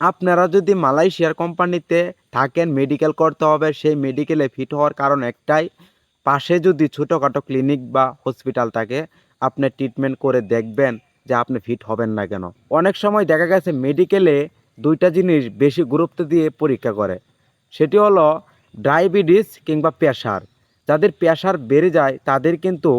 আপনারা যদি মালয়েশিয়ার কোম্পানিতে থাকেন মেডিকেল করতে হবে, সেই মেডিকেলে ফিট হওয়ার কারণ একটাই, পাশে যদি ছোটোখাটো ক্লিনিক বা হসপিটাল থাকে, আপনি ট্রিটমেন্ট করে দেখবেন যে আপনি ফিট হবেন না কেন। অনেক সময় দেখা গেছে মেডিকেলে দুইটা জিনিস বেশি গুরুত্ব দিয়ে পরীক্ষা করে। সেটি হলো ডায়াবেটিস কিংবা প্রেশার যাদের প্রেশার বেড়ে যায়, তাদের কিন্তু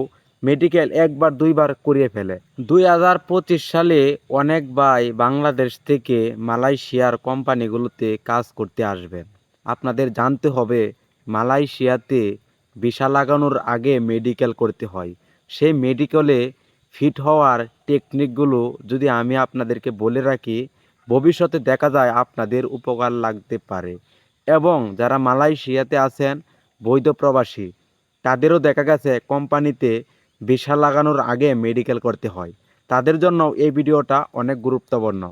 মেডিকেল একবার দুইবার করিয়ে ফেলে। দুই হাজার পঁচিশ সালে অনেক ভাই বাংলাদেশ থেকে মালয়েশিয়ার কোম্পানিগুলোতে কাজ করতে আসবেন আপনাদের জানতে হবে, মালয়েশিয়াতে ভিসা লাগানোর আগে মেডিকেল করতে হয়। সেই মেডিকেলে ফিট হওয়ার টেকনিকগুলো যদি আমি আপনাদেরকে বলে রাখি, ভবিষ্যতে দেখা যায় আপনাদের উপকার লাগতে পারে। এবং যারা মালয়েশিয়াতে আছেন, বৈধ প্রবাসী, তাদেরও দেখা গেছে কোম্পানিতে ভিসা লাগানোর আগে মেডিকেল করতে হয়। তাদের জন্য এই ভিডিওটা অনেক গুরুত্বপূর্ণ।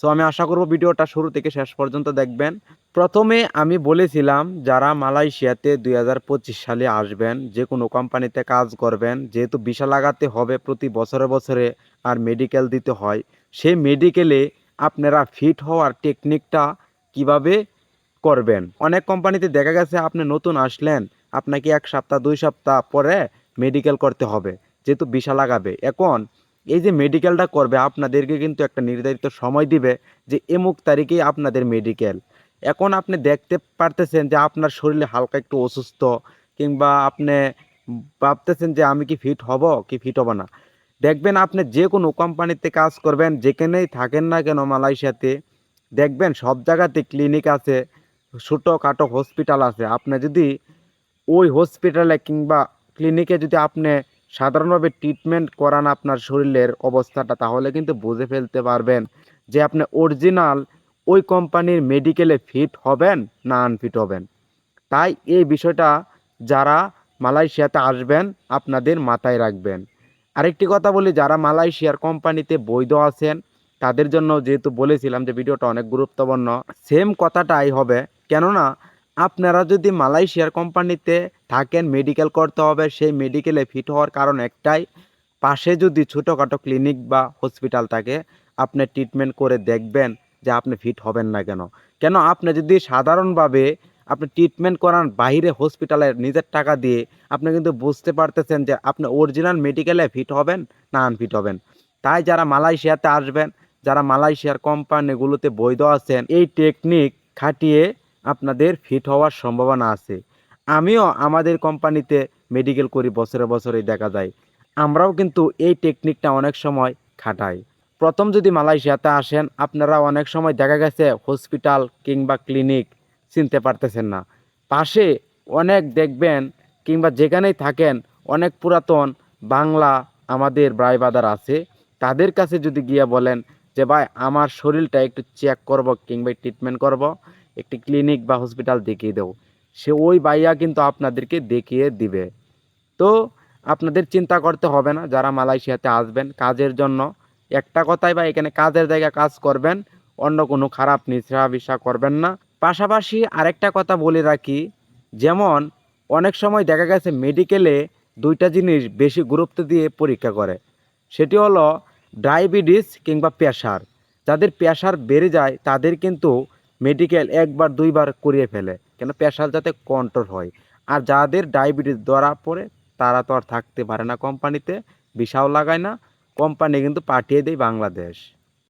সো আমি আশা করব ভিডিওটা শুরু থেকে শেষ পর্যন্ত দেখবেন। প্রথমে আমি বলেছিলাম, যারা মালয়েশিয়াতে দুই হাজার পঁচিশ সালে আসবেন, যে কোনো কোম্পানিতে কাজ করবেন, যেহেতু ভিসা লাগাতে হবে প্রতি বছরে বছরে আর মেডিকেল দিতে হয়, সেই মেডিকেলে আপনারা ফিট হওয়ার টেকনিকটা কীভাবে করবেন? অনেক কোম্পানিতে দেখা গেছে আপনি নতুন আসলেন, আপনাকে এক সপ্তাহ, দুই সপ্তাহ পরে মেডিকেল করতে হবে, যেহেতু ভিসা লাগাবে। এখন এই যে মেডিকেলটা করবে, আপনাদেরকে কিন্তু একটা নির্ধারিত সময় দিবে যে এমুক তারিখেই আপনাদের মেডিকেল এখন আপনি দেখতে পারতেছেন যে আপনার শরীরে হালকা একটু অসুস্থ, কিংবা আপনি ভাবতেছেন যে আমি কি ফিট হব, কি ফিট হব না। দেখবেন আপনি যে কোনো কোম্পানিতে কাজ করবেন, যেখানেই থাকেন না কেন মালয়েশিয়াতে, দেখবেন সব জায়গাতে ক্লিনিক আছে ছোটো ছোটোখাটো হসপিটাল আছে। আপনি যদি ওই হসপিটালে কিংবা ক্লিনিকে যদি আপনি সাধারণভাবে ট্রিটমেন্ট করান আপনার শরীরের অবস্থাটা, তাহলে কিন্তু বুঝে ফেলতে পারবেন যে আপনি অরিজিনাল ওই কোম্পানির মেডিকেলে ফিট হবেন না আনফিট হবেন। তাই এই বিষয়টা যারা মালয়েশিয়াতে আসবেন, আপনাদের মাথায় রাখবেন। আরেকটি কথা বলি, যারা মালয়েশিয়ার কোম্পানিতে বৈধ আছেন, তাদের জন্য যেহেতু বলেছিলাম যে ভিডিওটা অনেক গুরুত্বপূর্ণ সেম কথাটাই হবে। কেননা আপনারা যদি মালয়েশিয়ার কোম্পানিতে থাকেন মেডিকেল করতে হবে, সেই মেডিকেলে ফিট হওয়ার কারণ একটাই, পাশে যদি ছোটোখাটো ক্লিনিক বা হসপিটাল থাকে, আপনি ট্রিটমেন্ট করে দেখবেন যে আপনি ফিট হবেন না কেন। কেন আপনি যদি সাধারণভাবে আপনি ট্রিটমেন্ট করান বাইরে হসপিটালে নিজের টাকা দিয়ে, আপনি কিন্তু বুঝতে পারতেছেন যে আপনি অরিজিনাল মেডিকেলে ফিট হবেন না আনফিট হবেন। তাই যারা মালয়েশিয়াতে আসবেন, যারা মালয়েশিয়ার কোম্পানিগুলোতে বৈধ আছেন, এই টেকনিক খাটিয়ে আপনাদের ফিট হওয়ার সম্ভাবনা আছে। আমিও আমাদের কোম্পানিতে মেডিকেল করি, বছরে বছরেই দেখা যায়। আমরাও কিন্তু এই টেকনিকটা অনেক সময় খাটাই। প্রথম যদি মালয়েশিয়াতে আসেন, আপনারা অনেক সময় দেখা গেছে হসপিটাল কিংবা ক্লিনিক চিনতে পারতেছেন না। পাশে অনেক দেখবেন কিংবা যেখানেই থাকেন, অনেক পুরাতন বাংলা আমাদের ব্রাইবাদার আছে। তাদের কাছে যদি গিয়ে বলেন যে, ভাই, আমার শরীরটা একটু চেক করব কিংবা ট্রিটমেন্ট করব। একটি ক্লিনিক বা হসপিটাল দেখিয়ে দেবো। সে ওই বাইয়া কিন্তু আপনাদেরকে দেখিয়ে দিবে। তো আপনাদের চিন্তা করতে হবে না, যারা মালয়েশিয়াতে আসবেন, কাজের জন্য। একটা কথাই বা এখানে কাজের জায়গায় কাজ করবেন, অন্য কোনো খারাপ নিশা বিষা করবেন না। পাশাপাশি আরেকটা কথা বলে রাখি, যেমন অনেক সময় দেখা গেছে মেডিকেলে দুইটা জিনিস বেশি গুরুত্ব দিয়ে পরীক্ষা করে। সেটি হলো ডায়াবেটিস কিংবা প্রেশার যাদের প্রেশার বেড়ে যায়, তাদের কিন্তু মেডিকেল একবার, দুইবার করিয়ে ফেলে। কেন প্রেশার যাতে কন্ট্রোল হয়। আর যাদের ডায়াবেটিস ধরা পড়ে, তারা তো আর থাকতে পারে না কোম্পানিতে, বিষাও লাগায় না। কোম্পানি কিন্তু পাঠিয়ে দেয় বাংলাদেশ।